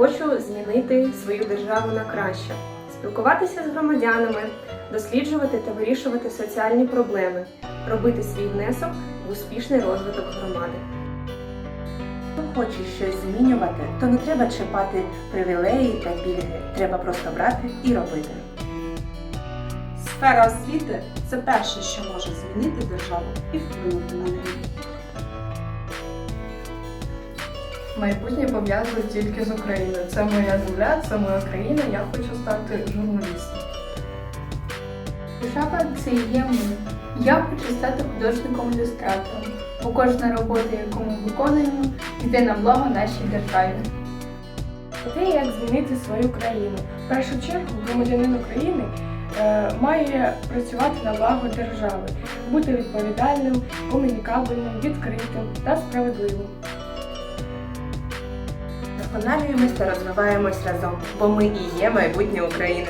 хочу змінити свою державу на краще, спілкуватися з громадянами, досліджувати та вирішувати соціальні проблеми, робити свій внесок в успішний розвиток громади. Хто хоче щось змінювати, то не треба чіпати привілеї та пільги. Треба просто брати і робити. Сфера освіти це перше, що може змінити державу і вплинути на неї. Майбутнє пов'язано тільки з Україною. Це моя земля, це моя країна. Я хочу стати журналістом. Держава це є ми. Я хочу стати художником-ілюстратором, бо кожна робота, яку ми виконуємо, йде на благо нашій державі. Те, як змінити свою країну. В першу чергу громадянин України е, має працювати на благо держави, бути відповідальним, комунікабельним, відкритим та справедливим. Вдосконалюємось та розвиваємось разом, бо ми і є майбутнє України.